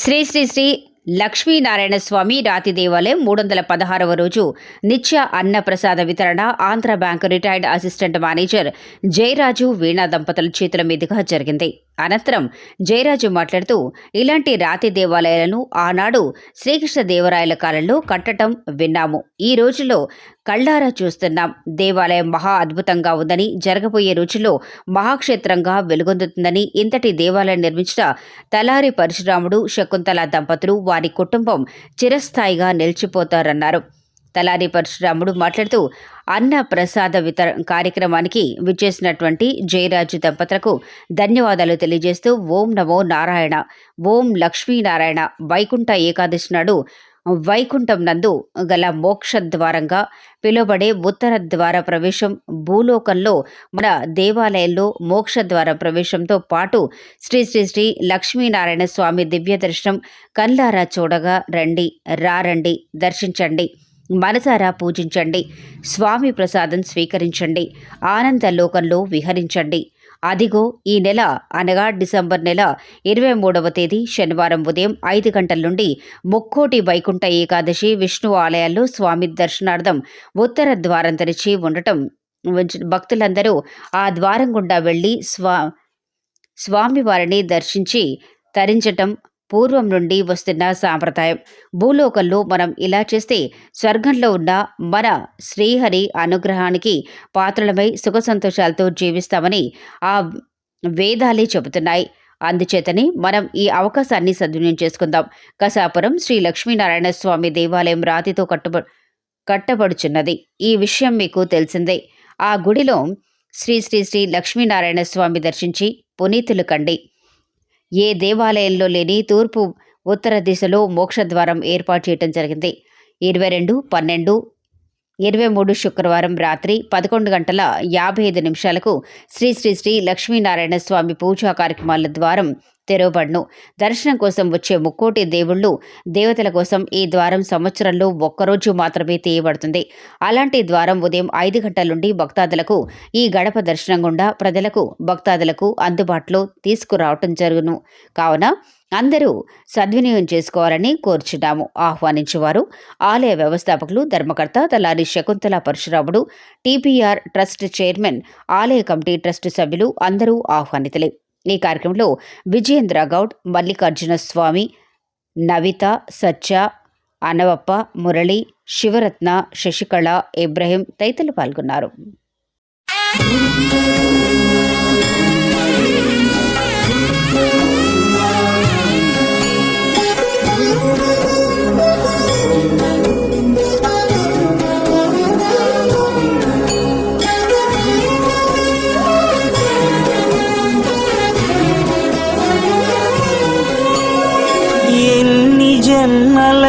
శ్రీ శ్రీ శ్రీ లక్ష్మీనారాయణ స్వామి రాతి దేవాలయం మూడు వందల పదహారవ రోజు నిత్య అన్నప్రసాద వితరణ Andhra bank retired assistant manager Jayaraju Veena దంపతుల చేతుల మీదుగా జరిగింది. అనంతరం జయరాజు మాట్లాడుతూ ఇలాంటి రాతి దేవాలయాలను ఆనాడు శ్రీకృష్ణ దేవరాయల కాలంలో కట్టడం విన్నాము. ఈ రోజుల్లో కళ్ళారా చూస్తున్నాం. దేవాలయం మహా అద్భుతంగా ఉందని జరగబోయే రోజుల్లో మహాక్షేత్రంగా వెలుగొందుతుందని ఇంతటి దేవాలయం నిర్మించిన తలారి పరశురాముడు శకుంతల దంపతులు వారి కుటుంబం చిరస్థాయిగా నిలిచిపోతారన్నారు. తలారి పరశురాముడు మాట్లాడుతూ అన్న ప్రసాద వితర కార్యక్రమానికి విచ్చేసినటువంటి జయరాజు దంపతులకు ధన్యవాదాలు తెలియజేస్తూ ఓం నమో నారాయణ ఓం లక్ష్మీనారాయణ వైకుంఠ ఏకాదశి నాడు వైకుంఠం నందు గల మోక్షద్వారంగా పిలువబడే ఉత్తర ద్వార ప్రవేశం భూలోకంలో మన దేవాలయంలో మోక్షద్వార ప్రవేశంతో పాటు శ్రీ శ్రీ శ్రీ లక్ష్మీనారాయణ స్వామి దివ్య దర్శనం కల్లారా చూడగా రండి రారండి దర్శించండి. మనసారా పూజించండి. స్వామి ప్రసాదం స్వీకరించండి. ఆనంద లోకంలో విహరించండి. అదిగో ఈ నెల అనగా డిసెంబర్ నెల ఇరవై మూడవ తేదీ శనివారం ఉదయం ఐదు గంటల నుండి ముక్కోటి వైకుంఠ ఏకాదశి విష్ణు ఆలయాల్లో స్వామి దర్శనార్థం ఉత్తర ద్వారం తెరిచి ఉండటం భక్తులందరూ ఆ ద్వారం గుండా వెళ్ళి స్వా స్వామివారిని దర్శించి తరించటం పూర్వం నుండి వస్తున్న సాంప్రదాయం. భూలోకంలో మనం ఇలా చేస్తే స్వర్గంలో ఉన్న మన శ్రీహరి అనుగ్రహానికి పాత్రలమై సుఖ సంతోషాలతో జీవిస్తామని ఆ వేదాలే చెబుతున్నాయి. అందుచేతనే మనం ఈ అవకాశాన్ని సద్వినియోగం చేసుకుందాం. కసాపురం శ్రీ లక్ష్మీనారాయణ స్వామి దేవాలయం రాతితో కట్టబ కట్టబడుచున్నది. ఈ విషయం మీకు తెలిసిందే. ఆ గుడిలో శ్రీ శ్రీ శ్రీ లక్ష్మీనారాయణ స్వామి దర్శించి పునీతులు కండి. ఏ దేవాలయంలో లేని తూర్పు ఉత్తర దిశలో మోక్షద్వారం ఏర్పాటు చేయడం జరిగింది. ఇరవై రెండు పన్నెండు ఇరవై మూడు శుక్రవారం రాత్రి పదకొండు గంటల యాభై ఐదు నిమిషాలకు శ్రీ శ్రీ శ్రీ లక్ష్మీనారాయణ స్వామి పూజా కార్యక్రమాల ద్వారం తెరవబడును. దర్శనం కోసం వచ్చే ముక్కోటి దేవుళ్ళు దేవతల కోసం ఈ ద్వారం సంవత్సరంలో ఒక్కరోజు మాత్రమే తీయబడుతుంది. అలాంటి ద్వారం ఉదయం ఐదు గంటల నుండి భక్తాదులకు ఈ గడప దర్శనం గుండా ప్రజలకు భక్తాదులకు అందుబాటులో తీసుకురావటం జరుగును. కావున అందరూ సద్వినియోగం చేసుకోవాలని కోరుచున్నాము. ఆహ్వానించేవారు ఆలయ వ్యవస్థాపకులు ధర్మకర్త Talari Shakuntala Parasuramudu TPR trust chairman ఆలయ కమిటీ ట్రస్ట్ సభ్యులు అందరూ ఆహ్వానితులే. ఈ కార్యక్రమంలో విజయేంద్ర గౌడ్ మల్లికార్జున స్వామి నవిత సత్య అనవప్ప మురళి శివరత్న శశికళ ఇబ్రహీం తదితరులు పాల్గొన్నారు.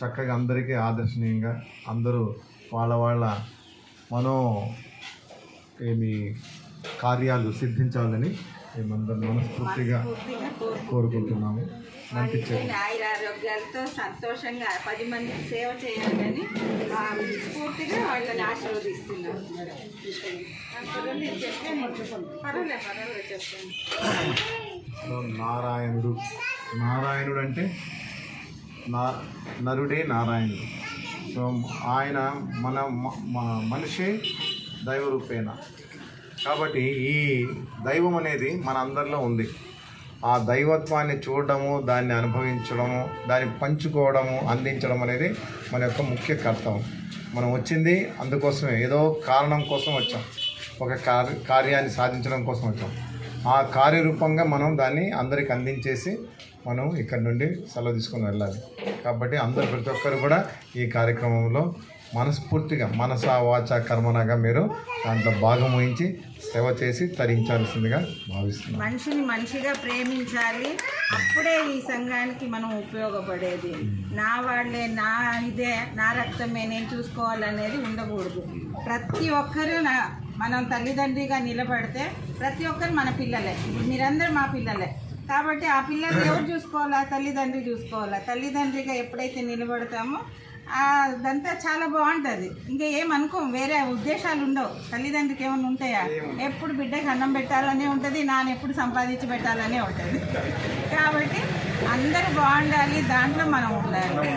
చక్కగా అందరికీ ఆదర్శనీయంగా అందరూ వాళ్ళ వాళ్ళ మనో ఏమి కార్యాలు సిద్ధించాలని మేమందరం మనస్ఫూర్తిగా కోరుకుంటున్నాము. మంచి ఆయురారోగ్యాలతో సంతోషంగా పది మందికి సేవ చేయాలని స్ఫూర్తిగా వాళ్ళని సో నారాయణుడు. నారాయణుడు అంటే నా నరుడే నారాయణుడు. సో ఆయన మన మనిషి మ- మనిషే కాబట్టి ఈ దైవం అనేది మన అందరిలో ఉంది. ఆ దైవత్వాన్ని చూడడము దాన్ని అనుభవించడము దాన్ని పంచుకోవడము అందించడం అనేది మన యొక్క ముఖ్య కర్తవ్యం. మనం వచ్చింది అందుకోసమే ఏదో కారణం కోసం వచ్చాం. ఒక కార్య కార్యాన్ని సాధించడం కోసం వచ్చాం. ఆ కార్యరూపంగా మనం దాన్ని అందరికి అందించేసి మనం ఇక్కడ నుండి సెలవు తీసుకొని వెళ్ళాలి. కాబట్టి అందరు ప్రతి ఒక్కరు కూడా ఈ కార్యక్రమంలో మనస్ఫూర్తిగా మనస వాచ కర్మనగా మీరు దాంట్లో భాగం వహించి సేవ చేసి తరించాల్సిందిగా భావిస్తున్నాను మనిషిని మనిషిగా ప్రేమించాలి. అప్పుడే ఈ సంఘానికి మనం ఉపయోగపడేది. నా వాళ్ళే నా ఇదే నా రక్తమే నేను చూసుకోవాలనేది ఉండకూడదు. ప్రతి ఒక్కరూ నా మనం తల్లిదండ్రిగా నిలబడితే ప్రతి ఒక్కరు మన పిల్లలే. మీరందరూ మా పిల్లలే. కాబట్టి ఆ పిల్లలు ఎవరు చూసుకోవాలా? తల్లిదండ్రి చూసుకోవాలా. తల్లిదండ్రిగా ఎప్పుడైతే నిలబడతామో అదంతా చాలా బాగుంటుంది. ఇంకా ఏమనుకోం వేరే ఉద్దేశాలు ఉండవు. తల్లిదండ్రికి ఏమైనా ఉంటాయా? ఎప్పుడు బిడ్డకి అన్నం పెట్టాలనే ఉంటుంది. నాన్న ఎప్పుడు సంపాదించి పెట్టాలనే ఉంటుంది. కాబట్టి అందరూ బాగుండాలి దాంట్లో మనం ఉండాలి.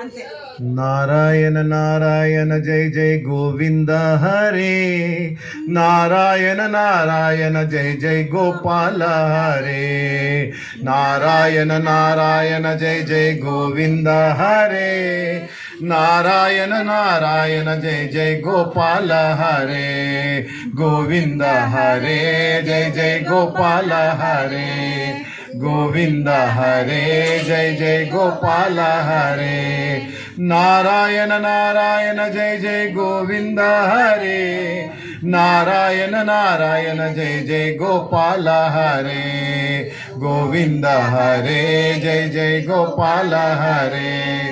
అంతే. నారాయణ నారాయణ జై జై గోవింద హరే. నారాయణ నారాయణ జై జై గోపాల హరే. నారాయణ నారాయణ జై జై గోవింద హరే. నారాయణ నారాయణ జై జై గోపాల హరే. గోవింద హరే. జై జై గోపాల హరే. గోవింద హరే జయ జయ గోపాల హరే. నారాయణ నారాయణ జయ జయ గోవింద హరే. నారాయణ నారాయణ జయ జయ గోపాల హరే. గోవింద హరే జయ జయ గోపాల హరే.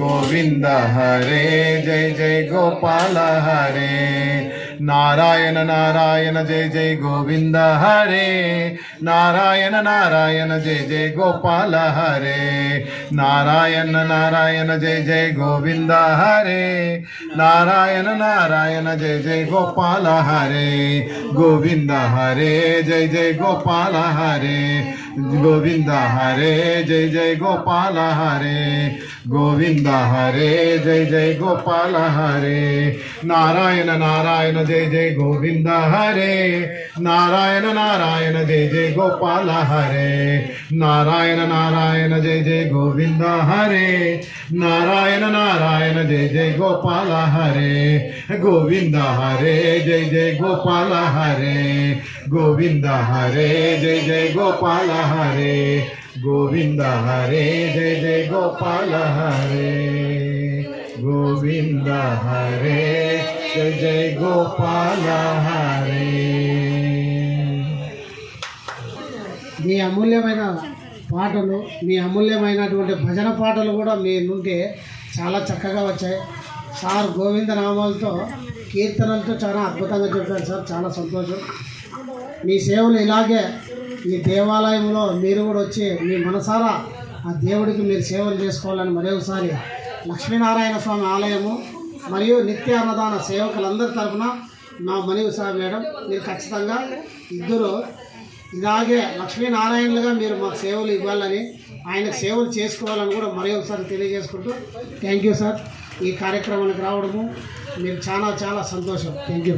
గోవింద హరే జయ జయ గోపాల హరే. నారాయణ నారాయణ జయ జయ గోవింద హరే. నారాయణ నారాయణ జయ జయ గోపాల హరే. నారాయణ నారాయణ జయ జయ గోవింద హరే. నారాయణ నారాయణ జయ జయ గోపాల హరే. గోవింద హరే జయ జయ గోపాల హరే. గోవింద హరే జయ జయ గోపాల హరే. గోవింద హరే జయ జయ గోపాల హరే. నారాయణ నారాయణ జయ జయ గోవింద హరే. నారాయణ నారాయణ జయ జయ గోపాల హరే. నారాయణ నారాయణ జయ జయ గోవింద హరే. నారాయణ నారాయణ జయ జయ గోపాల హరే. గోవింద హరే జయ జయ గోపాల హరే. గోవింద హరే జయ జయ గోపాల హరే. గోవింద హరే జయ జయ గోపాల హరే. గోవింద హరే. జయ జై గోపాల మీ అమూల్యమైన పాటలు మీ అమూల్యమైనటువంటి భజన పాటలు కూడా మీ నుండి చాలా చక్కగా వచ్చాయి. సార్ గోవింద నామాలతో కీర్తనలతో చాలా అద్భుతంగా చెప్పారు సార్ చాలా సంతోషం. మీ సేవలు ఇలాగే ఈ దేవాలయంలో మీరు కూడా వచ్చి మీ మనసారా ఆ దేవుడికి మీరు సేవలు చేసుకోవాలని మరొకసారి లక్ష్మీనారాయణ స్వామి ఆలయము మరియు నిత్య అన్నదాన సేవకులందరి తరఫున నా మనవి సార్ మేడం మీరు ఖచ్చితంగా ఇద్దరు ఇలాగే లక్ష్మీనారాయణలుగా మీరు మాకు సేవలు ఇవ్వాలని ఆయన సేవలు చేసుకోవాలని కూడా మరీ ఒకసారి తెలియజేసుకుంటూ థ్యాంక్ యూ సార్. ఈ కార్యక్రమానికి రావడము మీరు చాలా చాలా సంతోషం. Thank you.